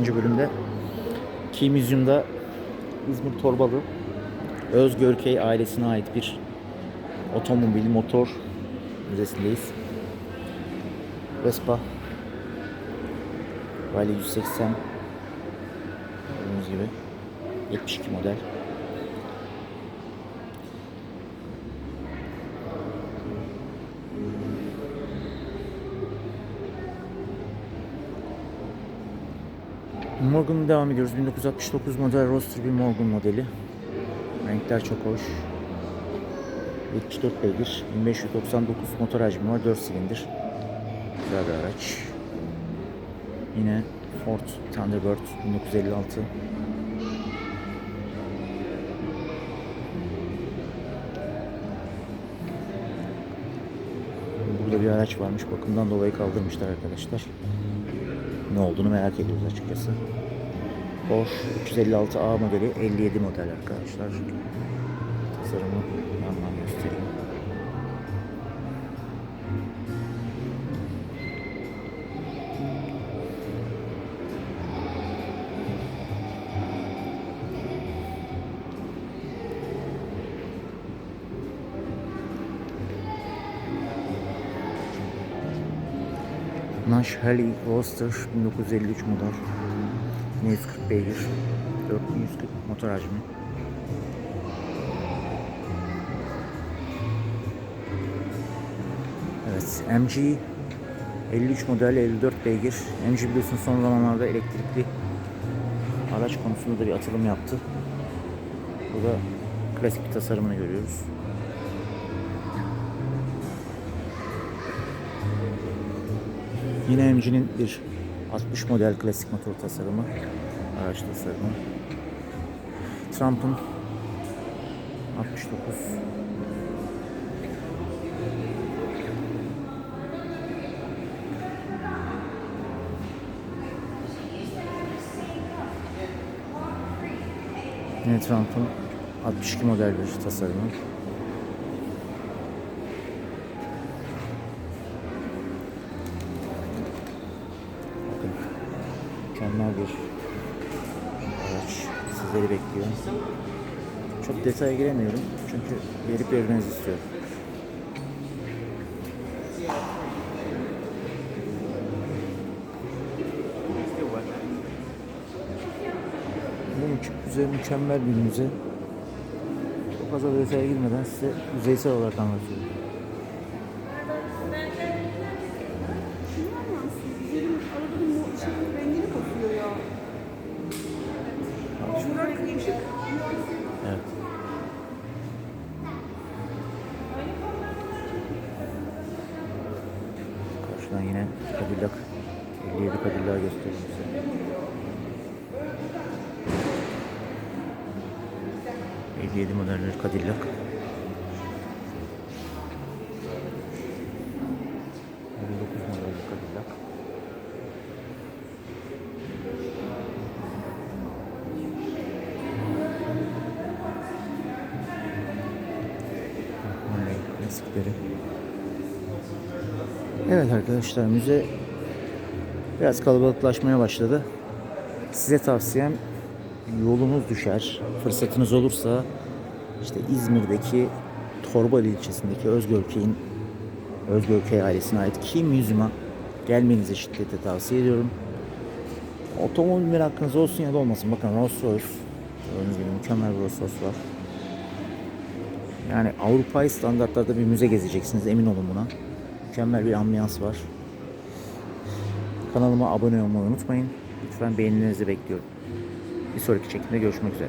ikinci bölümde Key Museum'da İzmir Torbalı Özgörkey ailesine ait bir otomobil, motor müzesindeyiz. Vespa Rally 180 gördüğünüz gibi 72 model. Morgan'ın devam ediyoruz. 1969 model Roadster bir Morgan modeli. Renkler çok hoş. 74 beygir, 1599 motor hacmi var, 4 silindir. Güzel bir araç. Yine Ford Thunderbird 1956. Burada bir araç varmış. Bakımdan dolayı kaldırmışlar arkadaşlar. Ne olduğunu merak ediyoruz açıkçası. Porsche 356A modeli 57 model arkadaşlar. Tasarımı yandan göstereyim. Nash Halley Roadster 1953 model. 140 beygir. 4140 motor hacmi. Evet, MG 53 model 54 beygir. MG biliyorsun son zamanlarda elektrikli araç konusunda da bir atılım yaptı. Burada klasik bir tasarımını görüyoruz. Yine MG'nin bir 60 model klasik motor tasarımı, araç tasarımı. Trump'ın 69 Yine Trump'ın 62 model bir tasarımı. Bakın mükemmel bir araç sizleri bekliyor. Çok detaya giremiyorum çünkü gelip görmenizi istiyorum. Bu müze mükemmel bir müze. Çok fazla detaya girmeden size yüzeysel olarak anlatıyorum. Karşıdan yine Cadillac 57 Cadillac göstereyim size. 57 model bir Cadillac. ...59 model bir Cadillac. Harley klasikleri. Evet arkadaşlar müze biraz kalabalıklaşmaya başladı. Size tavsiyem yolunuz düşer, fırsatınız olursa işte İzmir'deki Torbalı ilçesindeki Özgörkey'in Özgörkey ailesine ait Key Museum'a gelmenizi şiddetle tavsiye ediyorum. Otomobil merakınız olsun ya da olmasın. Bakın Rolls Royce. Gördüğünüz gibi mükemmel bir Rolls Royce var. Yani Avrupa'yı standartlarda bir müze gezeceksiniz emin olun buna. Mükemmel bir ambiyans var. Kanalıma abone olmayı unutmayın. Lütfen beğenilerinizi bekliyorum. Bir sonraki çekimde görüşmek üzere.